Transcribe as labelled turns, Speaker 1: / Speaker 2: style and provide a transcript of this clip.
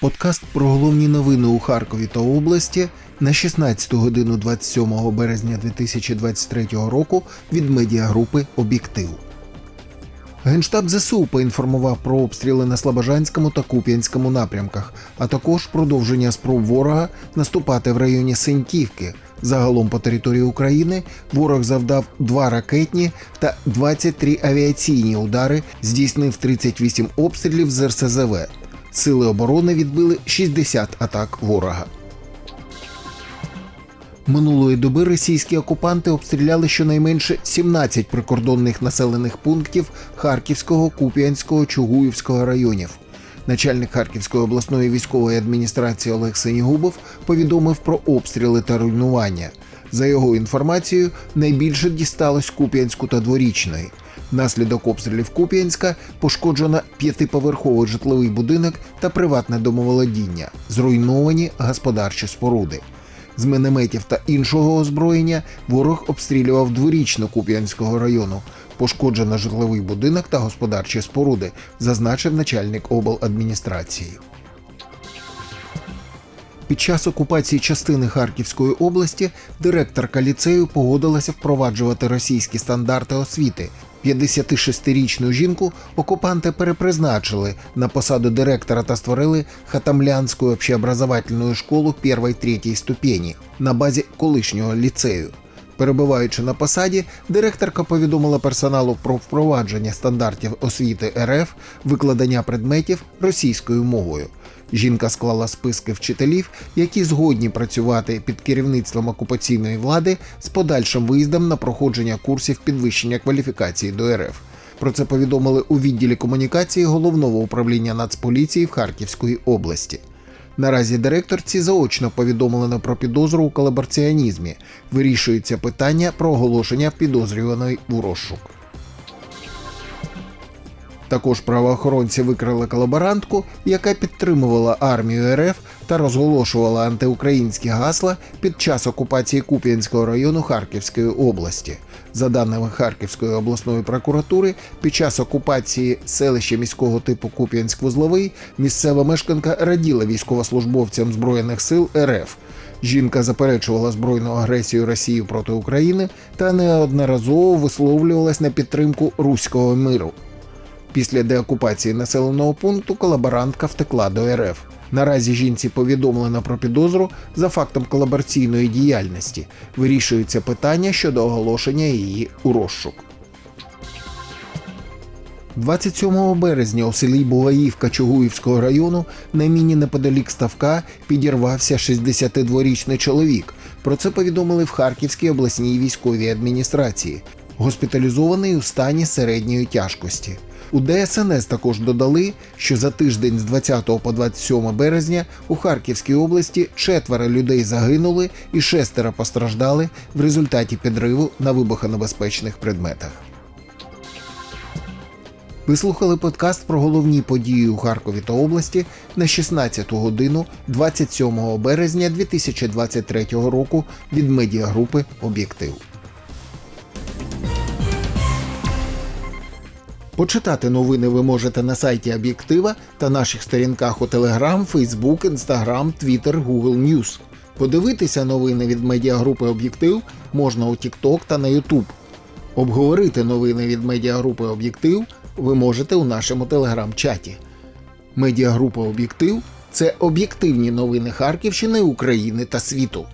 Speaker 1: Подкаст про головні новини у Харкові та області на 16 годину 27 березня 2023 року від медіагрупи Об'єктив. Генштаб ЗСУ поінформував про обстріли на Слобожанському та Куп'янському напрямках, а також продовження спроб ворога наступати в районі Сеньківки. Загалом по території України ворог завдав два ракетні та 23 авіаційні удари, здійснив 38 обстрілів з РСЗВ. Сили оборони відбили 60 атак ворога. Минулої доби російські окупанти обстріляли щонайменше 17 прикордонних населених пунктів Харківського, Куп'янського, Чугуївського районів. Начальник Харківської обласної військової адміністрації Олег Сенігубов повідомив про обстріли та руйнування. За його інформацією, найбільше дісталось Куп'янську та Дворічної. Внаслідок обстрілів Куп'янська пошкоджено п'ятиповерховий житловий будинок та приватне домоволодіння, зруйновані господарчі споруди. З мінометів та іншого озброєння ворог обстрілював дворічну Куп'янського району. Пошкоджено житловий будинок та господарчі споруди, зазначив начальник обладміністрації. Під час окупації частини Харківської області директорка ліцею погодилася впроваджувати російські стандарти освіти. 56-річну жінку окупанти перепризначили на посаду директора та створили Хатамлянську общеобразовательну школу 1-3 ступені на базі колишнього ліцею. Перебуваючи на посаді, директорка повідомила персоналу про впровадження стандартів освіти РФ, викладання предметів російською мовою. Жінка склала списки вчителів, які згодні працювати під керівництвом окупаційної влади з подальшим виїздом на проходження курсів підвищення кваліфікації до РФ. Про це повідомили у відділі комунікації головного управління Нацполіції в Харківської області. Наразі директорці заочно повідомлено про підозру у колабораціонізмі. Вирішується питання про оголошення підозрюваної у розшук. Також правоохоронці викрили колаборантку, яка підтримувала армію РФ та розголошувала антиукраїнські гасла під час окупації Куп'янського району Харківської області. За даними Харківської обласної прокуратури, під час окупації селища міського типу Куп'янськ-Вузловий місцева мешканка раділа військовослужбовцям збройних сил РФ. Жінка заперечувала збройну агресію Росії проти України та неодноразово висловлювалась на підтримку руського миру. Після деокупації населеного пункту колаборантка втекла до РФ. Наразі жінці повідомлено про підозру за фактом колабораційної діяльності. Вирішується питання щодо оголошення її у розшук. 27 березня у селі Булаївка Чугуївського району на міні неподалік ставка підірвався 62-річний чоловік. Про це повідомили в Харківській обласній військовій адміністрації. Госпіталізований у стані середньої тяжкості. У ДСНС також додали, що за тиждень з 20 по 27 березня у Харківській області четверо людей загинули і шестеро постраждали в результаті підриву на вибухонебезпечних предметах. Ви слухали подкаст про головні події у Харкові та області на 16 годину 27 березня 2023 року від медіагрупи Об'єктив. Почитати новини ви можете на сайті Об'єктива та наших сторінках у Telegram, Facebook, Instagram, Twitter, Google News. Подивитися новини від медіагрупи Об'єктив можна у TikTok та на YouTube. Обговорити новини від медіагрупи Об'єктив ви можете у нашому телеграм-чаті. Медіагрупа Об'єктив це об'єктивні новини Харківщини, України та світу.